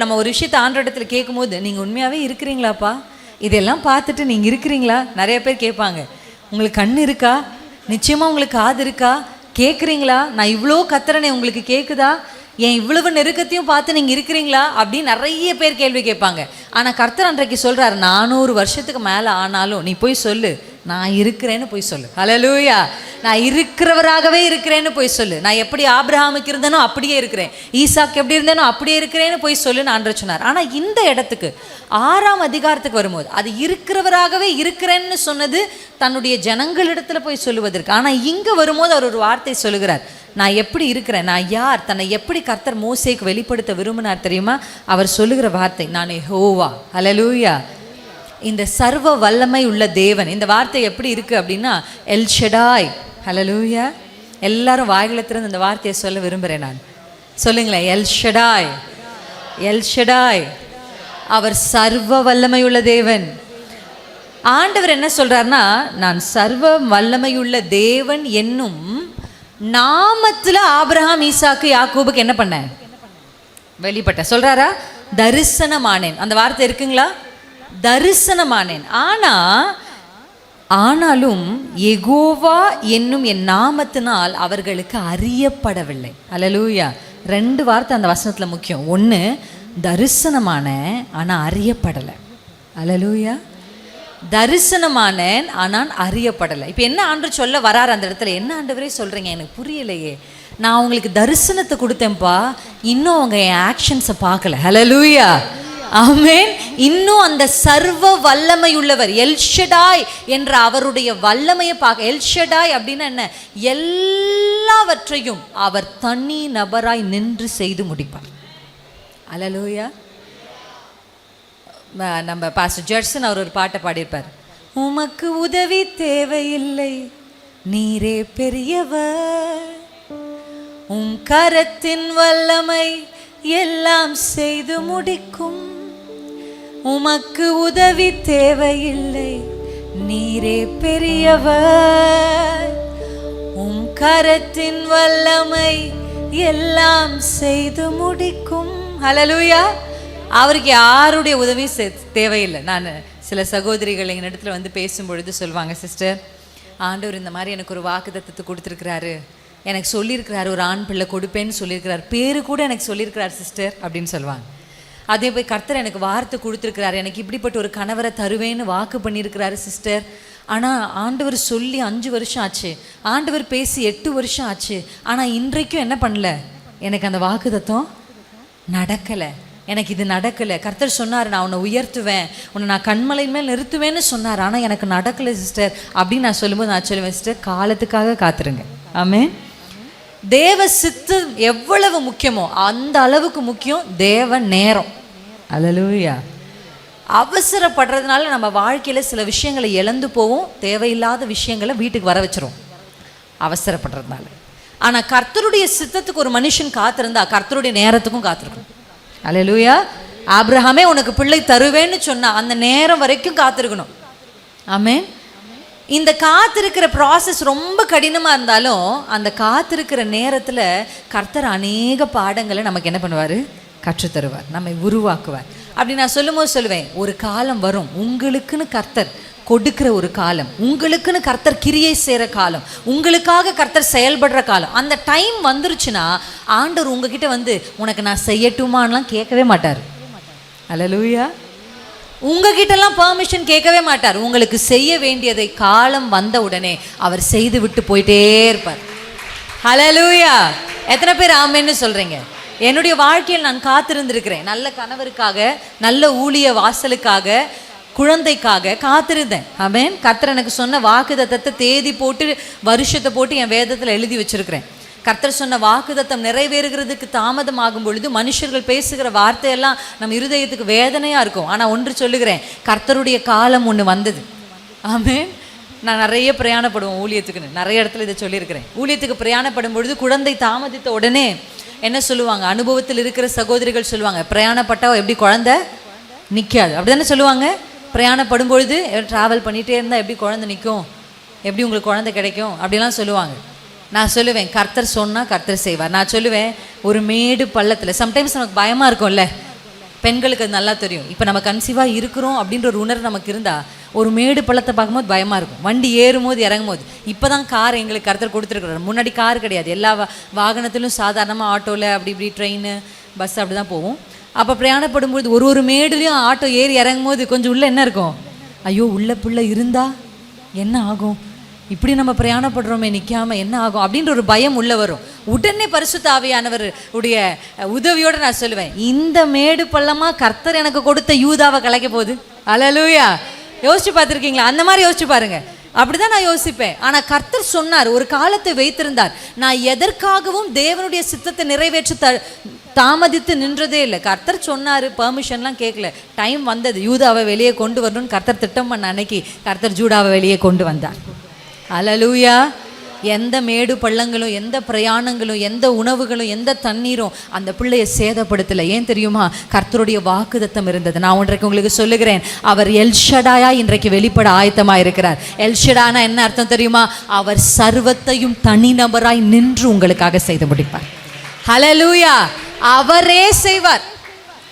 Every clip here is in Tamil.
நம்ம ஒரு விஷயத்தை ஆண்டோடத்தில் கேட்கும்போது நீங்கள் உண்மையாகவே இருக்கிறீங்களாப்பா? இதெல்லாம் பார்த்துட்டு நீங்கள் இருக்கிறீங்களா? நிறைய பேர் கேட்பாங்க. உங்களுக்கு கண் இருக்கா? நிச்சயமாக உங்களுக்கு காது இருக்கா? கேட்குறீங்களா நான் இவ்வளோ கத்துறனே உங்களுக்கு கேட்குதா ஏன் இவ்வளவு நெருக்கத்தையும் பார்த்து நீங்கள் இருக்கிறீங்களா அப்படின்னு நிறைய பேர் கேள்வி கேட்பாங்க. ஆனால் கர்த்தர் அன்றைக்கு சொல்கிறார் நானூறு வருஷத்துக்கு மேலே ஆனாலும் நீ போய் சொல்லு. நான் இருக்கிறேன்னு போய் சொல்லு. ஹலலூயா நான் இருக்கிறவராகவே இருக்கிறேன்னு போய் சொல்லு. நான் எப்படி ஆப்ரஹாமுக்கு இருந்தேனோ அப்படியே இருக்கிறேன். ஈசாக்கு எப்படி இருந்தேனோ அப்படியே இருக்கிறேன்னு போய் சொல்லுன்னு நான் சொன்னார். ஆனால் இந்த இடத்துக்கு ஆறாம் அதிகாரத்துக்கு வரும்போது அது இருக்கிறவராகவே இருக்கிறேன்னு சொன்னது தன்னுடைய ஜனங்களிடத்தில் போய் சொல்லுவதற்கு. ஆனால் இங்கே வரும்போது அவர் ஒரு வார்த்தை சொல்லுகிறார். நான் எப்படி இருக்கிறேன்? நான் யார்? தன்னை எப்படி கர்த்தர் மோசேக்கு வெளிப்படுத்த விரும்பினார் தெரியுமா? அவர் சொல்லுகிற வார்த்தை நான் ஹோவா அலலூயா இந்த சர்வ வல்லமை உள்ள தேவன். இந்த வார்த்தை எப்படி இருக்கு அப்படின்னா எல் ஷெடாய் ஹலலூயா எல்லாரும் வாய்களை திறந்து இந்த வார்த்தையை சொல்ல விரும்புகிறேன் நான். சொல்லுங்களேன் எல் ஷெடாய் எல் ஷெடாய் அவர் சர்வ வல்லமை உள்ள தேவன். ஆண்டவர் என்ன சொல்கிறாருன்னா நான் சர்வ வல்லமையுள்ள தேவன் என்னும் நாமத்தில் ஆப்ரஹாம் ஈசாக்கு யாக்கூபுக்கு என்ன பண்ணேன் வெளிப்பட்ட. சொல்கிறாரா தரிசனமானேன். அந்த வார்த்தை இருக்குங்களா? தரிசனமானேன். ஆனால் ஆனாலும் எகோவா என்னும் என் நாமத்தினால் அவர்களுக்கு அறியப்படவில்லை. அலலூயா ரெண்டு வார்த்தை அந்த வசனத்தில் முக்கியம். ஒன்று தரிசனமான ஆனால் அறியப்படலை. அலலூயா தரிசனமானேன் ஆனால் அறியப்படலை. இப்போ என்ன ஆண்டு சொல்ல வரார் அந்த இடத்துல? என்ன ஆண்டவரே சொல்கிறீங்க எனக்கு புரியலையே. நான் உங்களுக்கு தரிசனத்தை கொடுத்தேன்ப்பா. இன்னும் அவங்க என் ஆக்ஷன்ஸை பார்க்கல. ஹலலூயா ஆமேன் இன்னும் அந்த சர்வ வல்லமை உள்ளவர் எல்ஷடாய் என்ற அவருடைய வல்லமையை பார்க்க எல்ஷடாய் அப்படின்னா என்ன? எல்லாவற்றையும் அவர் தனி நபராய் நின்று செய்து முடிப்பார். அலலூயா நம்ம பாஸ்டர் ஜட்சன் அவர் ஒரு பாட்டை பாடியிருப்பார். உமக்கு உதவி தேவையில்லை நீரே பெரியவர். உம் கரத்தின் வல்லமை எல்லாம் செய்து முடிக்கும். உமக்கு உதவி தேவையில்லை நீரே பெரியவர். உம் கரத்தின் வல்லமை எல்லாம் செய்து முடிக்கும். ஹalleluya அவருக்கு யாருடைய உதவி தேவையில்லை. நான் சில சகோதரிகள் எங்கள் இடத்துல வந்து பேசும்பொழுது சொல்லுவாங்க சிஸ்டர் ஆண்டவர் இந்த மாதிரி எனக்கு ஒரு வாக்குத்தத்தத்தை கொடுத்துருக்கிறாரு. எனக்கு சொல்லியிருக்கிறாரு ஒரு ஆண் பிள்ளை கொடுப்பேன்னு சொல்லியிருக்கிறார். பேரு கூட எனக்கு சொல்லியிருக்கிறார் சிஸ்டர் அப்படின்னு சொல்லுவாங்க. அதே போய் கர்த்தர் எனக்கு வார்த்தை கொடுத்துருக்கிறாரு. எனக்கு இப்படிப்பட்ட ஒரு கணவரை தருவேன்னு வாக்கு பண்ணியிருக்கிறாரு சிஸ்டர். ஆனால் ஆண்டவர் சொல்லி அஞ்சு வருஷம் ஆச்சு. ஆண்டவர் பேசி எட்டு வருஷம் ஆச்சு. ஆனால் இன்றைக்கும் என்ன பண்ணல? எனக்கு அந்த வாக்கு தத்துவம் நடக்கலை. எனக்கு இது நடக்கலை. கர்த்தர் சொன்னார் நான் உன்னை உயர்த்துவேன். உன்னை நான் கண்மலை மேல் நிறுத்துவேன்னு சொன்னார். ஆனால் எனக்கு நடக்கலை சிஸ்டர். அப்படின்னு நான் சொல்லும்போது நான் சொல்லுவேன் சிஸ்டர் காலத்துக்காக காத்துருங்க. ஆமென். தேவ சித்து எவ்வளவு முக்கியமோ அந்த அளவுக்கு முக்கியம் தேவ நேரம். அல்லேலூயா அவசரப்படுறதுனால நம்ம வாழ்க்கையில சில விஷயங்களை இழந்து போவோம். தேவையில்லாத விஷயங்களை வீட்டுக்கு வர வச்சிரும். அவசரப்படுறதுனால. ஆனா கர்த்தருடைய சித்தத்துக்கு ஒரு மனுஷன் காத்திருந்தா கர்த்தருடைய நேரத்துக்கும் காத்திருக்கும் அல்லேலூயா ஆப்ரஹாமே உனக்கு பிள்ளை தருவேன்னு சொன்னா அந்த நேரம் வரைக்கும் காத்திருக்கணும். ஆமே இந்த காத்திருக்கிற ப்ராசஸ் ரொம்ப கடினமாக இருந்தாலும் அந்த காத்திருக்கிற நேரத்தில் கர்த்தர் அநேக பாடங்களை நமக்கு என்ன பண்ணுவார்? கற்றுத்தருவார் நம்மை உருவாக்குவார். அப்படி நான் சொல்லும்போது சொல்லுவேன் ஒரு காலம் வரும் உங்களுக்குன்னு கர்த்தர் கொடுக்கிற ஒரு காலம் உங்களுக்குன்னு கர்த்தர் கிரியை செய்கிற காலம் உங்களுக்காக கர்த்தர் செயல்படுற காலம் அந்த டைம் வந்துருச்சுன்னா ஆண்டவர் உங்ககிட்ட வந்து உனக்கு நான் செய்யட்டுமான்லாம் கேட்கவே மாட்டார். அல்லேலூயா உங்ககிட்டலாம் பெர்மிஷன் கேட்கவே மாட்டார். உங்களுக்கு செய்ய வேண்டியதை காலம் வந்த உடனே அவர் செய்து விட்டு போயிட்டே இருப்பார். ஹalleluya எத்தனை பேர் ஆமென்னு சொல்றீங்க? என்னுடைய வாழ்க்கையில் நான் காத்திருந்திருக்கிறேன். நல்ல கணவருக்காக நல்ல ஊழிய வாசலுக்காக குழந்தைக்காக காத்திருந்தேன். அவன் கர்த்தர் எனக்கு சொன்ன வாக்குதத்தத்தை தேதி போட்டு வருஷத்தை போட்டு என் வேதத்தில் எழுதி வச்சிருக்கிறேன். கர்த்தர் சொன்ன வாக்குதத்தம் நிறைவேறுகிறதுக்கு தாமதமாகும் பொழுது மனுஷர்கள் பேசுகிற வார்த்தையெல்லாம் நம்ம இருதயத்துக்கு வேதனையாக இருக்கும். ஆனால் ஒன்று சொல்லுகிறேன் கர்த்தருடைய காலம் ஒன்று வந்தது. ஆமேன் நான் நிறைய பிரயாணப்படுவோம் ஊழியத்துக்குன்னு. நிறைய இடத்துல இதை சொல்லியிருக்கிறேன். ஊழியத்துக்கு பிரயாணப்படும் பொழுது குழந்தை தாமதித்த உடனே என்ன சொல்லுவாங்க? அனுபவத்தில் இருக்கிற சகோதரிகள் சொல்லுவாங்க பிரயாணப்பட்டா எப்படி குழந்தை நிற்காது அப்படி தானே சொல்லுவாங்க? பிரயாணப்படும் பொழுது ட்ராவல் பண்ணிகிட்டே இருந்தால் எப்படி குழந்தை நிற்கும் எப்படி உங்களுக்கு குழந்தை கிடைக்கும்? அப்படிலாம் சொல்லுவாங்க. நான் சொல்லுவேன் கர்த்தர் சொன்னால் கர்த்தர் செய்வார். நான் சொல்லுவேன் ஒரு மேடு பள்ளத்தில் சம்டைம்ஸ் நமக்கு பயமாக இருக்கும்ல? பெண்களுக்கு அது நல்லா தெரியும். இப்போ நம்ம கன்சீவாக இருக்கிறோம் அப்படின்ற ஒரு உணர்வு நமக்கு இருந்தால் ஒரு மேடு பள்ளத்தை பார்க்கும்போது பயமாக இருக்கும். வண்டி ஏறும்போது இறங்கும் போது இப்போ தான் கார் எங்களுக்கு கருத்தர் கொடுத்துருக்குறாரு. முன்னாடி கார் கிடையாது. எல்லா வாகனத்திலும் சாதாரணமாக ஆட்டோவில் அப்படி இப்படி ட்ரெயின் பஸ் அப்படி தான் போகும் அப்போ பிரயாணப்படும் போது ஒரு ஒரு மேடுலேயும் ஆட்டோ ஏறி இறங்கும் போது கொஞ்சம் உள்ளே என்ன இருக்கும்? ஐயோ உள்ள பிள்ளை இருந்தா என்ன ஆகும்? இப்படி நம்ம பிரயாணப்படுறோமே நிற்காம என்ன ஆகும்? அப்படின்ற ஒரு பயம் உள்ள வரும். உடனே பரிசு ஆவியானவர் உடைய உதவியோடு நான் சொல்லுவேன். இந்த மேடு பள்ளமாக கர்த்தர் எனக்கு கொடுத்த யூதாவை கலைக்க போகுது. அலலூயா. யோசிச்சு பார்த்துருக்கீங்களா? அந்த மாதிரி யோசிச்சு பாருங்கள் அப்படிதான் நான் யோசிப்பேன். ஆனால் கர்த்தர் சொன்னார் ஒரு காலத்தை வைத்திருந்தார். நான் எதற்காகவும் தேவனுடைய சித்தத்தை நிறைவேற்ற த தாமதித்து நின்றதே இல்லை. கர்த்தர் சொன்னார் பர்மிஷன்லாம் கேட்கல. டைம் வந்தது யூதாவை வெளியே கொண்டு வரணும்னு கர்த்தர் திட்டம் பண்ண அன்னைக்கு கர்த்தர் ஜூடாவை வெளியே கொண்டு வந்தார். அலலூயா எந்த மேடு பள்ளங்களும் எந்த பிரயாணங்களும் எந்த உணவுகளும் எந்த தண்ணீரும் அந்த பிள்ளையை சேதப்படுத்தலை. ஏன் தெரியுமா? கர்த்தருடைய வாக்குதத்தம் இருந்தது. நான் ஒன்றைக்கு உங்களுக்கு சொல்லுகிறேன். அவர் எல்ஷடாயா இன்றைக்கு வெளிப்பட ஆயத்தமாக இருக்கிறார் எல்ஷடானா என்ன அர்த்தம் தெரியுமா? அவர் சர்வத்தையும் தனிநபராய் நின்று உங்களுக்காக செய்து முடிப்பார். ஹலலூயா அவரே செய்வார்.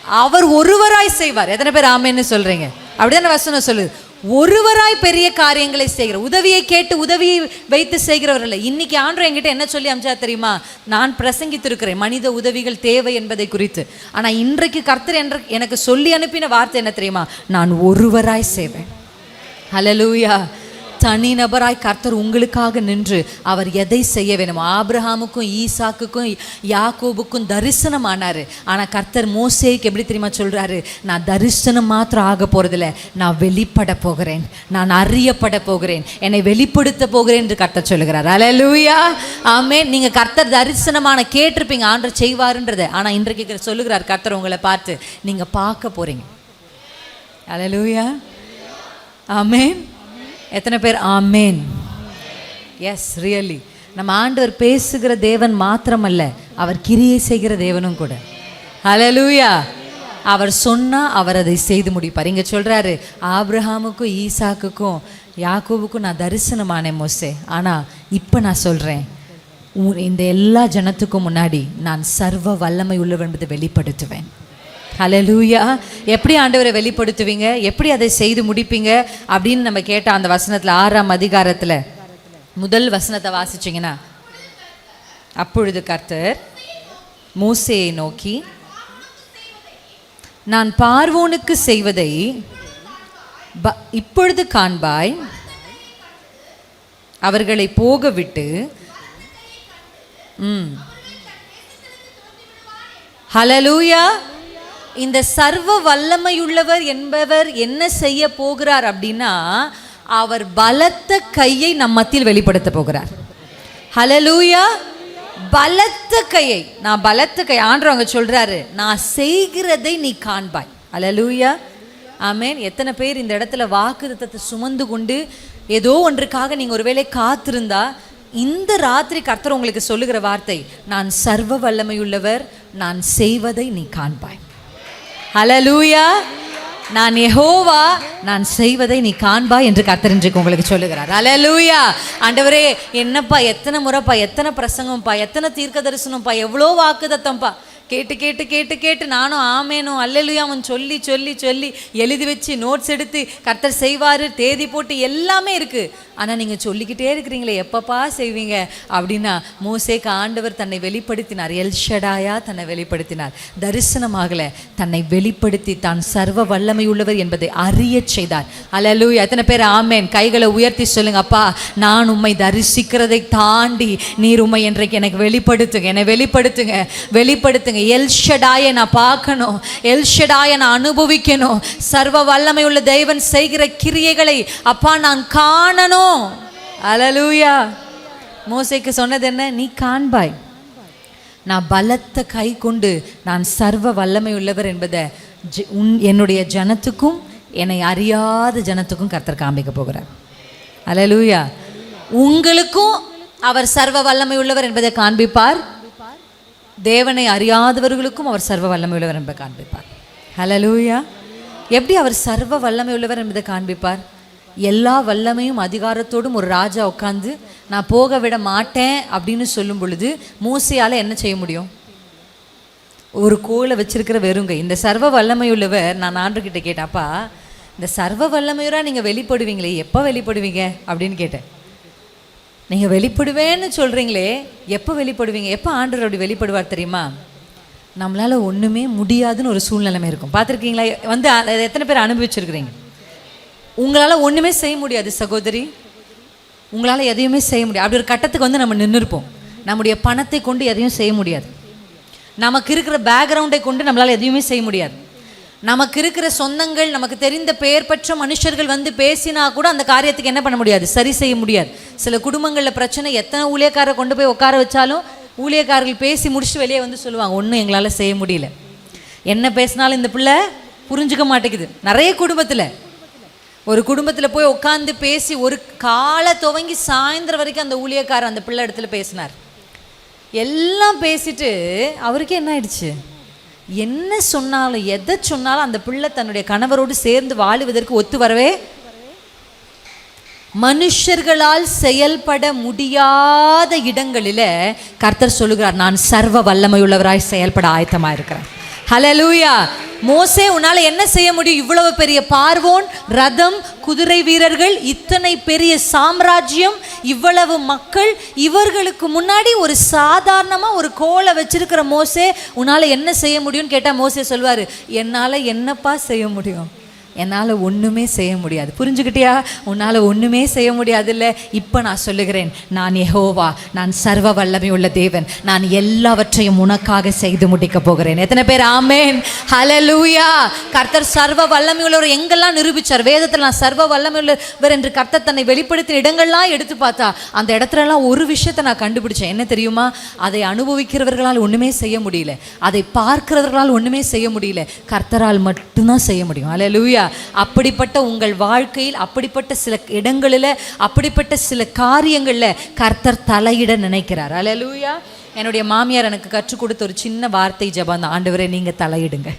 அவர் ஒருவராய் செய்வார். எத்தனை பேர் ஆமேன்னு சொல்றீங்க? அப்படிதானே வசனம் சொல்லுது. ஒருவராய் பெரிய காரியங்களை செய்கிற உதவியை கேட்டு உதவியை வைத்து செய்கிறவர்கள் இன்னைக்கு ஆண்டு என்கிட்ட என்ன சொல்லி அமிச்சா தெரியுமா? நான் பிரசங்கித்திருக்கிறேன் மனித உதவிகள் தேவை என்பதை குறித்து. ஆனால் இன்றைக்கு கர்த்தர் என்ற எனக்கு சொல்லி அனுப்பின வார்த்தை என்ன தெரியுமா? நான் ஒருவராய் செய்வேன் ஹலலூயா தனிநபராய் கர்த்தர் உங்களுக்காக நின்று அவர் எதை செய்ய வேணும் ஆப்ரஹாமுக்கும் ஈசாக்குக்கும் யாக்கோபுக்கும் தரிசனம் ஆனார் ஆனால் கர்த்தர் மோசேக்கு எப்படி தெரியுமா சொல்கிறாரு நான் தரிசனம் மாத்திரம் ஆக போகிறதில்ல நான் வெளிப்பட போகிறேன் நான் அறியப்பட போகிறேன் என்னை வெளிப்படுத்த போகிறேன் என்று கர்த்தர் சொல்லுகிறார். அலலூயா ஆமே நீங்கள் கர்த்தர் தரிசனமான கேட்டிருப்பீங்க ஆண்டு செய்வாருன்றதை. ஆனால் இன்றைக்கு சொல்லுகிறார் கர்த்தர் உங்களை பார்த்து நீங்கள் பார்க்க போறீங்க. அலலூயா ஆமேன் எத்தனை பேர்? ஆமேன். எஸ் ரியலி நம்ம ஆண்டவர் பேசுகிற தேவன் மாத்திரமல்ல அவர் கிரியை செய்கிற தேவனும் கூட. ஹலலூயா அவர் சொன்னால் அவர் அதை செய்து முடிப்பார். இங்கே சொல்கிறாரு ஆப்ரஹாமுக்கும் ஈசாக்குக்கும் யாக்கோவுக்கும் நான் தரிசனமானேன் மோசே. ஆனால் இப்போ நான் சொல்கிறேன் இந்த எல்லா ஜனத்துக்கும் முன்னாடி நான் சர்வ வல்லமை உள்ளவர் என்பதை வெளிப்படுத்துவேன். ஹலலூயா எப்படி ஆண்டவரை வெளிப்படுத்துவீங்க? எப்படி அதை செய்து முடிப்பீங்க? அப்படின்னு நம்ம கேட்ட அந்த வசனத்தில் ஆறாம் அதிகாரத்தில். முதல் வசனத்தை வாசிச்சீங்கன்னா அப்பொழுது கர்த்தர் மூசையை நோக்கி நான் பார்வோனுக்கு செய்வதை ப- இப்பொழுது காண்பாய். அவர்களை போக விட்டு ம். ஹலலூயா இந்த சர்வ வல்லமையுள்ளவர் என்பவர் என்ன செய்ய போகிறார் அப்படின்னா அவர் பலத்த கையை நம் மத்தியில் வெளிப்படுத்த போகிறார். ஹலலூயா பலத்த கையை நான் பலத்த கை ஆண்டவங்க சொல்றாரு நான் செய்கிறதை நீ காண்பாய். ஹலலூயா ஆமேன் எத்தனை பேர் இந்த இடத்துல வாக்குத்தத்தை சுமந்து கொண்டு ஏதோ ஒன்றுக்காக நீங்கள் ஒருவேளை காத்திருந்தா இந்த ராத்திரி கர்த்தர் உங்களுக்கு சொல்லுகிற வார்த்தை நான் சர்வ வல்லமையுள்ளவர் நான் செய்வதை நீ காண்பாய். ஹலலூயா நான் எஹோவா நான் செய்வதை நீ காண்பா என்று கர்த்தரின்றைக்கு உங்களுக்கு சொல்லுகிறார். அலலூயா ஆண்டவரே என்னப்பா எத்தனை முறைப்பா எத்தனை பிரசங்கம்ப்பா எத்தனை தீர்க்க தரிசனம்ப்பா எவ்வளோ வாக்குதத்தம்ப்பா கேட்டு கேட்டு கேட்டு கேட்டு நானும் ஆமேனும் அல்லலுயாவும் சொல்லி சொல்லி சொல்லி எழுதி வச்சு நோட்ஸ் எடுத்து கர்த்தர் செய்வார் தேதி போட்டு எல்லாமே இருக்குது ஆனால் நீங்கள் சொல்லிக்கிட்டே இருக்கிறீங்களே எப்பப்பா செய்வீங்க? அப்படின்னா மோசேக்கு ஆண்டவர் தன்னை வெளிப்படுத்தினார். எல்ஷடாயா தன்னை வெளிப்படுத்தினார். தரிசனமாகல தன்னை வெளிப்படுத்தி தான் சர்வ வல்லமை உள்ளவர் என்பதை அறியச் செய்தார். அலலு எத்தனை பேர் ஆமேன்? கைகளை உயர்த்தி சொல்லுங்க அப்பா நான் உம்மை தரிசிக்கிறதை தாண்டி நீர் உம்மை என்றைக்கு எனக்கு வெளிப்படுத்துங்க. என்னை வெளிப்படுத்துங்க. வெளிப்படுத்துங்க. எல்ஷடாயை நான் பார்க்கணும் எல்ஷடாயை நான் அனுபவிக்கணும். சர்வ வல்லமை உள்ள தெய்வன் செய்கிற கிரியைகளை அப்பா நான் காணணும். அலலூயா மோசைக்கு சொன்னது என்ன? நீ காண்பாய். நான் பலத்த கை கொண்டு நான் சர்வ வல்லமை உள்ளவர் என்பதை உன் என்னுடைய ஜனத்துக்கும் என்னை அறியாத ஜனத்துக்கும் கர்த்தர் காண்பிக்க போகிறார். அலலூயா உங்களுக்கும் அவர் சர்வ வல்லமை உள்ளவர் என்பதை காண்பிப்பார். தேவனை அறியாதவர்களுக்கும் அவர் சர்வ வல்லமை உள்ளவர் என்பதை காண்பிப்பார். ஹலலூயா எப்படி அவர் சர்வ வல்லமை உள்ளவர் என்பதை காண்பிப்பார்? எல்லா வல்லமையும் அதிகாரத்தோடும் ஒரு ராஜா உட்காந்து நான் போக விட மாட்டேன் அப்படின்னு சொல்லும் பொழுது மூசையால் என்ன செய்ய முடியும்? ஒரு கோலை வச்சிருக்கிற வெறுங்க. இந்த சர்வ வல்லமையுள்ளவர் நான் ஆண்டுகிட்ட கேட்டேன்ப்பா இந்த சர்வ வல்லமையுறா நீங்கள் வெளிப்படுவீங்களே எப்போ வெளிப்படுவீங்க? அப்படின்னு கேட்டேன். நீங்கள் வெளிப்படுவேன்னு சொல்கிறீங்களே எப்போ வெளிப்படுவீங்க? எப்போ ஆண்டவர் அப்படி வெளிப்படுவார் தெரியுமா? நம்மளால் ஒன்றுமே முடியாதுன்னு ஒரு சூழ்நிலைமை இருக்கும். பார்த்துருக்கீங்களா? வந்து அதை எத்தனை பேர் அனுபவிச்சிருக்கிறீங்க? உங்களால் ஒன்றுமே செய்ய முடியாது சகோதரி. உங்களால் எதையுமே செய்ய முடியாது. அப்படி ஒரு கட்டத்துக்கு வந்து நம்ம நின்றுருப்போம் நம்முடைய பணத்தை கொண்டு எதையும் செய்ய முடியாது. நமக்கு இருக்கிற பேக்ரவுண்டை கொண்டு நம்மளால் எதையுமே செய்ய முடியாது. நமக்கு இருக்கிற சொந்தங்கள் நமக்கு தெரிந்த பெயர் பெற்ற மனுஷர்கள் வந்து பேசினா கூட அந்த காரியத்துக்கு என்ன பண்ண முடியாது? சரி செய்ய முடியாது. சில குடும்பங்களில் பிரச்சனை எத்தனை ஊழியக்காரரை கொண்டு போய் உட்கார வச்சாலும் ஊழியக்காரர்கள் பேசி முடிச்சுட்டு வெளியே வந்து சொல்லுவாங்க ஒன்றும் எங்களால் செய்ய முடியல. என்ன பேசினாலும் இந்த பிள்ளை புரிஞ்சுக்க மாட்டேங்குது. நிறைய குடும்பத்தில். ஒரு குடும்பத்தில் போய் உட்காந்து பேசி ஒரு காலை துவங்கி சாயந்தரம் வரைக்கும் அந்த ஊழியக்காரர் அந்த பிள்ளை இடத்துல பேசினார். எல்லாம் பேசிட்டு அவருக்கே என்ன ஆயிடுச்சு? என்ன சொன்னாலும் எதை சொன்னாலும் அந்த பிள்ளை தன்னுடைய கணவரோடு சேர்ந்து வாழுவதற்கு ஒத்து வரவே மனுஷர்களால் செயல்பட முடியாத இடங்களில கர்த்தர் சொல்லுகிறார் நான் சர்வ வல்லமையுள்ளவராய் செயல்பட ஆயத்தமாக இருக்கிறேன் ஹலலூயா மோசே உன்னால என்ன செய்ய முடியும்? இவ்வளவு பெரிய பார்வோன் ரதம் குதிரை வீரர்கள் இத்தனை பெரிய சாம்ராஜ்யம் இவ்வளவு மக்கள் இவர்களுக்கு முன்னாடி ஒரு சாதாரணமா ஒரு கோலை வச்சிருக்கிற மோசே உன்னால என்ன செய்ய முடியும்னு கேட்டா மோசே சொல்வாரு என்னால என்னப்பா செய்ய முடியும்? என்னால் ஒன்றுமே செய்ய முடியாது. புரிஞ்சுக்கிட்டியா உன்னால் ஒன்றுமே செய்ய முடியாதுல்ல. இப்போ நான் சொல்லுகிறேன் நான் எஹோவா நான் சர்வ வல்லமை உள்ள தேவன். நான் எல்லாவற்றையும் உனக்காக செய்து முடிக்க போகிறேன். எத்தனை பேர் ஆமேன்? ஹலலூயா கர்த்தர் சர்வ வல்லமை உள்ளவர் எங்கெல்லாம் நிரூபிச்சார்? வேதத்தில் நான் சர்வ வல்லமை உள்ளவர் என்று கர்த்தர் தன்னை வெளிப்படுத்தின இடங்கள்லாம் எடுத்து பார்த்தா அந்த இடத்துலலாம் ஒரு விஷயத்தை நான் கண்டுபிடிச்சேன். என்ன தெரியுமா? அதை அனுபவிக்கிறவர்களால் ஒன்றுமே செய்ய முடியல. அதை பார்க்கிறவர்களால் ஒன்றுமே செய்ய முடியல. கர்த்தரால் மட்டும்தான் செய்ய முடியும். அப்படிப்பட்ட உங்கள் வாழ்க்கையில் அப்படிப்பட்ட சில இடங்களில் அப்படிப்பட்ட சில காரியங்களில் கர்த்தர் தலையிட நினைக்கிறார். ஹalleluya என்னுடைய மாமியார் எனக்கு கற்றுக் கொடுத்த ஒரு சின்ன வார்த்தை ஜபான் ஆண்டவரை ஆண்டவரே நீங்கள் தலையிடுங்க.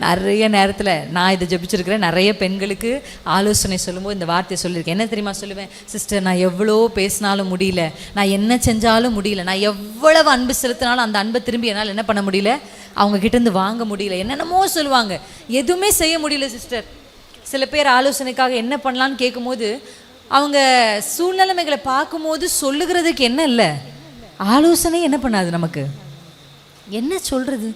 நிறைய நேரத்தில் நான் இதை ஜபிச்சிருக்கிறேன். நிறைய பெண்களுக்கு ஆலோசனை சொல்லும்போது இந்த வார்த்தையை சொல்லியிருக்கேன். என்ன தெரியுமா சொல்லுவேன்? சிஸ்டர் நான் எவ்வளோ பேசினாலும் முடியல. நான் என்ன செஞ்சாலும் முடியல. நான் எவ்வளவு அன்பு செலுத்தினாலும் அந்த அன்பை திரும்பி என்னால் என்ன பண்ண முடியல? அவங்க கிட்டேருந்து வாங்க முடியல. என்னென்னமோ சொல்லுவாங்க. எதுவுமே செய்ய முடியல சிஸ்டர் சில பேர் ஆலோசனைக்காக என்ன பண்ணலான்னு கேட்கும்போது அவங்க சூழ்நிலைமைகளை பார்க்கும்போது சொல்லுகிறதுக்கு என்ன இல்லை? ஆலோசனை என்ன பண்ணாது நமக்கு? என்ன சொல்கிறது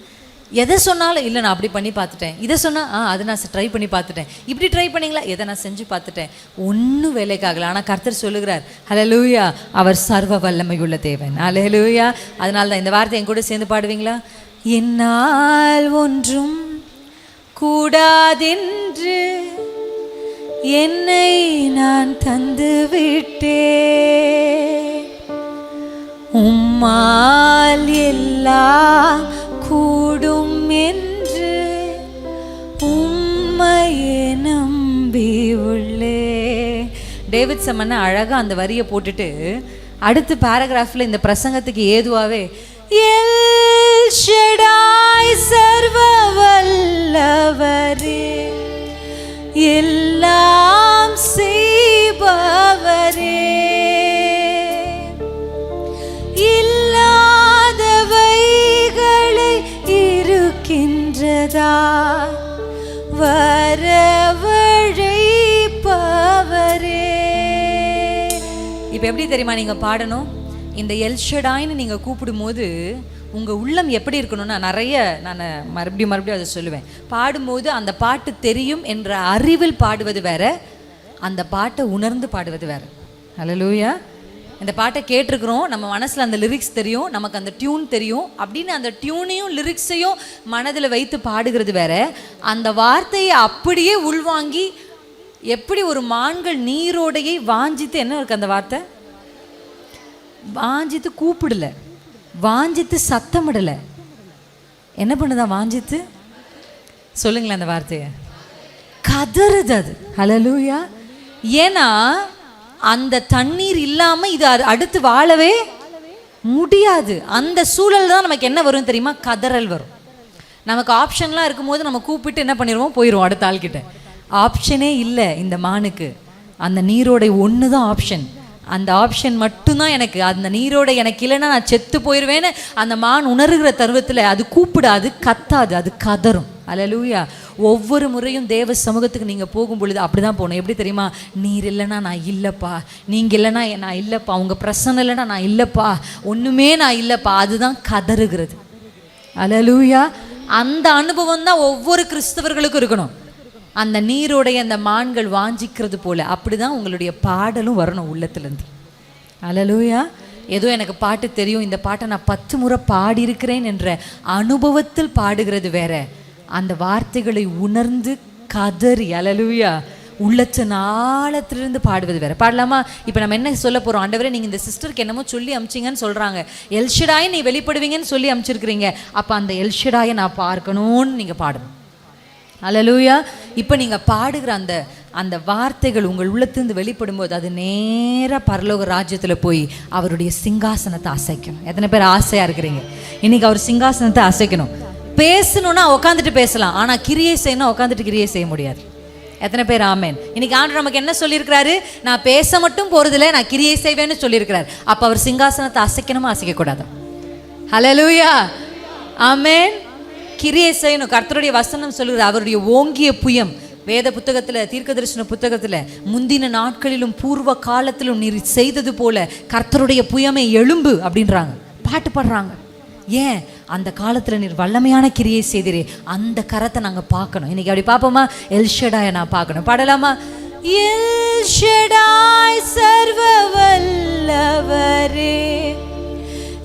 எதை சொன்னாலும் இல்லை நான் அப்படி பண்ணி பார்த்துட்டேன். இதை சொன்னால் ஆ அதை நான் ட்ரை பண்ணி பார்த்துட்டேன். இப்படி ட்ரை பண்ணீங்களா? எதை நான் செஞ்சு பார்த்துட்டேன்? ஒன்றும் வேலைக்காகல. ஆனால் கர்த்தர் சொல்லுகிறார் ஹalleluya அவர் சர்வ வல்லமை உள்ள தேவன். ஹalleluya. அதனால தான் இந்த வார்த்தை என் கூட சேர்ந்து பாடுவீங்களா? என்னால் ஒன்றும் கூடாதென்று என்னை நான் தந்து விட்டேன். உம்மால் எல்லாம் கூடும் என்று உம்மையே நம்பி உள்ளே டேவிட் சம்மன் அழகா அந்த வரியை போட்டுட்டு அடுத்த பேராகிராஃப்ல இந்த பிரசங்கத்துக்கு ஏதுவாவே எல் ஷடாய் சர்வ வல்லவரே எல்லாம் செய்பவரே இப்போ எப்படி தெரியுமா நீங்கள் பாடணும்? இந்த எல்ஷடாயின்னு நீங்கள் கூப்பிடும்போது உங்கள் உள்ளம் எப்படி இருக்கணும்னா நிறைய நான் மறுபடியும் மறுபடியும் அதை சொல்லுவேன். பாடும்போது அந்த பாட்டு தெரியும் என்ற அறிவில் பாடுவது வேற அந்த பாட்டை உணர்ந்து பாடுவது வேற. அலலூயா இந்த பாட்டை கேட்டிருக்கிறோம் நம்ம மனசில் அந்த லிரிக்ஸ் தெரியும் நமக்கு அந்த டியூன் தெரியும். அப்படின்னு அந்த டியூனையும் லிரிக்ஸையும் மனதில் வைத்து பாடுகிறது வேற. அந்த வார்த்தையை அப்படியே உள்வாங்கி எப்படி ஒரு மான்கள் நீரோடையை வாஞ்சித்து என்ன இருக்குது அந்த வார்த்தை? வாஞ்சித்து கூப்பிடல. வாஞ்சித்து சத்தமிடல. என்ன பண்ணுதா வாஞ்சித்து? சொல்லுங்களேன் அந்த வார்த்தையை. கதறுது அது. ஹலலூயா ஏன்னா அந்த தண்ணீர் இல்லாமல் இது அடுத்து வாழவே முடியாது. அந்த சூழல் தான் நமக்கு என்ன வரும் தெரியுமா? கதறல் வரும். நமக்கு ஆப்ஷன்லாம் இருக்கும்போது நம்ம கூப்பிட்டு என்ன பண்ணிடுவோம் போயிடுவோம் அடுத்த ஆள்கிட்ட. ஆப்ஷனே இல்லை இந்த மானுக்கு. அந்த நீரோடை ஒன்று தான் ஆப்ஷன். அந்த ஆப்ஷன் மட்டும்தான் எனக்கு. அந்த நீரோட எனக்கு இல்லைன்னா நான் செத்து போயிடுவேன்னு அந்த மான் உணர்கிற தருவத்தில் அது கூப்பிடாது கத்தாது அது கதரும் அலலூயா. ஒவ்வொரு முறையும் தேவ சமூகத்துக்கு நீங்கள் போகும் பொழுது அப்படி தான் போகணும். எப்படி தெரியுமா? நீர் இல்லைன்னா நான் இல்லைப்பா. நீங்கள் இல்லைன்னா நான் இல்லைப்பா. உங்கள் பிரசனை இல்லைன்னா நான் இல்லைப்பா. ஒன்றுமே நான் இல்லைப்பா. அதுதான் கதறுகிறது. அலலூயா. அந்த அனுபவம் தான் ஒவ்வொரு கிறிஸ்தவர்களுக்கும் இருக்கணும். அந்த நீரோடைய அந்த மான்கள் வாஞ்சிக்கிறது போல அப்படிதான் உங்களுடைய பாடலும் வரணும் உள்ளத்துலேருந்து. அலலூயா. ஏதோ எனக்கு பாட்டு தெரியும் இந்த பாட்டை நான் பத்து முறை பாடியிருக்கிறேன் என்ற அனுபவத்தில் பாடுகிறது வேற. அந்த வார்த்தைகளை உணர்ந்து கதறி அலலூயா. உள்ளச்ச நாளத்திலிருந்து பாடுவது வேற. பாடலாமா? இப்போ நம்ம என்ன சொல்ல போகிறோம் ஆண்டவரே நீங்கள் இந்த சிஸ்டருக்கு என்னமோ சொல்லி அமிச்சிங்கன்னு சொல்கிறாங்க எல்ஷடாய் நீ வெளிப்படுவீங்கன்னு சொல்லி அமிச்சிருக்கிறீங்க. அப்போ அந்த எல்ஷடாயை நான் பார்க்கணும்னு நீங்கள் பாடணும். அலலூயா இப்போ நீங்கள் பாடுகிற அந்த அந்த வார்த்தைகள் உங்கள் உள்ளத்திலிருந்து வெளிப்படும்போது அது நேராக பரலோக ராஜ்யத்தில் போய் அவருடைய சிங்காசனத்தை அசைக்கணும் எத்தனை பேர் ஆசையாக இருக்கிறீங்க? இன்னைக்கு அவர் சிங்காசனத்தை அசைக்கணும். பேசணும்னா உட்காந்துட்டு பேசலாம். ஆனால் கிரியை செய்யணும் உட்காந்துட்டு கிரியை செய்ய முடியாது. எத்தனை பேர் ஆமேன். இன்னைக்கு ஆண்டு நமக்கு என்ன சொல்லியிருக்கிறாரு? நான் பேச மட்டும் போகிறதில்ல நான் கிரியை செய்வேன்னு சொல்லியிருக்கிறார். அப்போ அவர் சிங்காசனத்தை அசைக்கணுமா? அசைக்கக்கூடாது. ஹலோ லூயா ஆமேன் கிரியை செய்யணும் கர்த்தருடைய வசனம் சொல்லுகிறது. அவருடைய ஓங்கிய புயம். வேத புத்தகத்தில் தீர்க்க தரிசன புத்தகத்தில் முந்தின நாட்களிலும் பூர்வ காலத்திலும் நீர் செய்தது போல கர்த்தருடைய புயமே எழும்பு அப்படின்றாங்க. பாட்டு பாடுறாங்க. ஏன்? அந்த காலத்தில் நீர் வல்லமையான கிரியை செய்தீரே. அந்த கரத்தை நாங்கள் பார்க்கணும். இன்னைக்கு அப்படி பார்ப்போமா? எல்ஷடாய நான் பார்க்கணும். பாடலாமா? எல்ஷடாய் சர்வ வல்லவரே.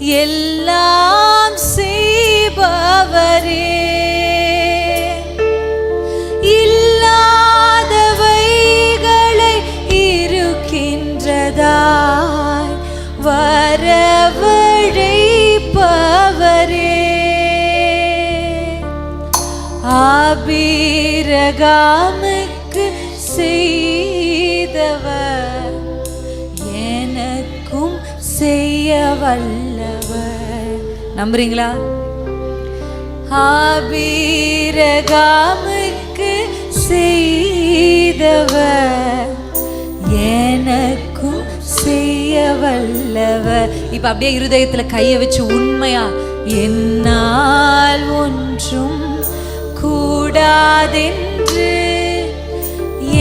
எல்லாம் செய்பவரே. இல்லாதவைகளை இருக்கின்றதாய் வரவழைப்பவரே. ஆபீரகாமுக்கு செய்தவர் எனக்கும் செய்ய வல்லவர் நம்புறீங்களா? ஆபீரகாமுக்கு செய்தவர் எனக்கும் செய்ய வல்லவர் இப்ப அப்படியே இருதயத்துல கைய வச்சு உண்மையா என்னால் ஒன்றும் கூடாதென்று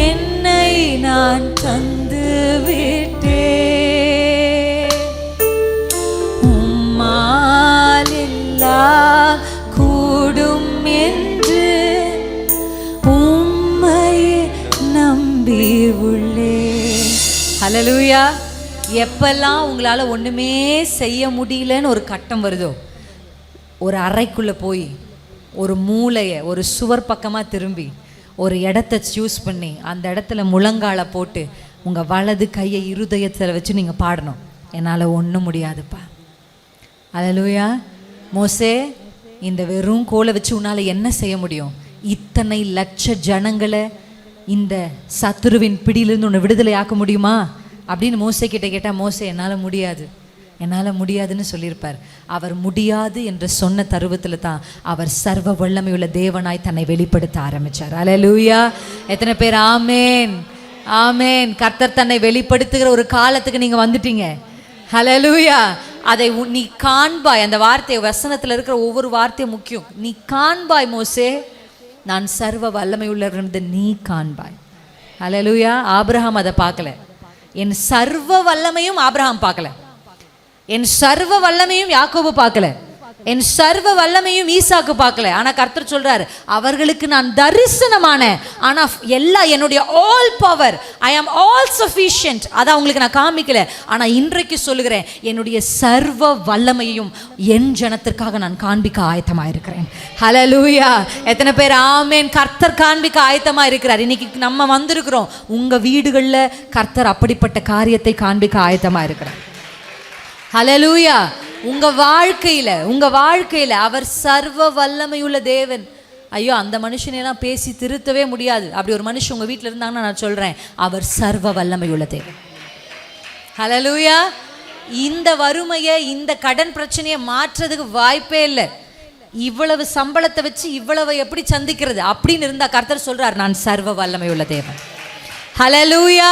என்னை நான் தந்த எப்பெல்லாம் உங்களால் ஒன்றுமே செய்ய முடியலன்னு ஒரு கட்டம் வருதோ ஒரு அறைக்குள்ளே போய் ஒரு மூளையை ஒரு சுவர் பக்கமாக திரும்பி ஒரு இடத்த சூஸ் பண்ணி அந்த இடத்துல முழங்கால போட்டு உங்கள் வலது கையை இருதயத்தில் வச்சு நீங்கள் பாடணும். என்னால் ஒன்றும் முடியாதுப்பா. அல்லேலூயா மோசே இந்த வெறும் கோலை வச்சு உன்னால் என்ன செய்ய முடியும்? இத்தனை லட்ச ஜனங்களை இந்த சத்துருவின் பிடியிலிருந்து உன்னை விடுதலை ஆக்க முடியுமா? அப்படின்னு மோசே கிட்ட கேட்டால் மோசே என்னால் முடியாது. என்னால் முடியாதுன்னு சொல்லியிருப்பார். அவர் முடியாது என்று சொன்ன தருவத்தில் தான் அவர் சர்வ வல்லமையுள்ள தேவனாய் தன்னை வெளிப்படுத்த ஆரம்பிச்சார். அலலூயா எத்தனை பேர்? ஆமேன் ஆமேன் கர்த்தர் தன்னை வெளிப்படுத்துகிற ஒரு காலத்துக்கு நீங்கள் வந்துட்டீங்க. ஹலலூயா அதை நீ காண்பாய். அந்த வார்த்தை வசனத்தில் இருக்கிற ஒவ்வொரு வார்த்தையும் முக்கியம். நீ காண்பாய் மோசே. நான் சர்வ வல்லமை உள்ளவர்ந்து நீ காண்பாய். ஹலலூயா ஆப்ரஹாம் அதை பார்க்கல. என் சர்வ வல்லமையும் ஆப்ரஹாம் பார்க்கல. என் சர்வ வல்லமையும் யாக்கோபு பார்க்கல. என் சர்வ வல்லமையும் ஈசாக்கு பார்க்கல. ஆனால் கர்த்தர் சொல்கிறார் அவர்களுக்கு நான் தரிசனமான ஆனால் எல்லா என்னுடைய ஆல் பவர் ஐ ஆம் ஆல் சஃபிஷியன்ட் அதை அவங்களுக்கு நான் காமிக்கல. ஆனால் இன்றைக்கு சொல்லுகிறேன் என்னுடைய சர்வ வல்லமையும் என் ஜனத்திற்காக நான் காண்பிக்க ஆயத்தமாக இருக்கிறேன். ஹலலூயா எத்தனை பேர் ஆமேன். கர்த்தர் காண்பிக்க ஆயத்தமாக இருக்கிறார். இன்னைக்கு நம்ம வந்திருக்கிறோம். உங்கள் வீடுகளில் கர்த்தர் அப்படிப்பட்ட காரியத்தை காண்பிக்க ஆயத்தமாக இருக்கிறார். ஹலலூயா உங்க வாழ்க்கையில உங்க வாழ்க்கையில அவர் சர்வ வல்லமையுள்ள தேவன். ஐயோ அந்த மனுஷனையெல்லாம் பேசி திருத்தவே முடியாது. அப்படி ஒரு மனுஷன் உங்க வீட்டில் இருந்தாங்கன்னா நான் சொல்றேன் அவர் சர்வ வல்லமையுள்ள தேவன். ஹலலூயா இந்த வறுமையை இந்த கடன் பிரச்சனையை மாற்றுறதுக்கு வாய்ப்பே இல்லை. இவ்வளவு சம்பளத்தை வச்சு இவ்வளவு எப்படி சந்திக்கிறது? அப்படின்னு இருந்தா கர்த்தர் சொல்றார் நான் சர்வ வல்லமையுள்ள தேவன். ஹலலூயா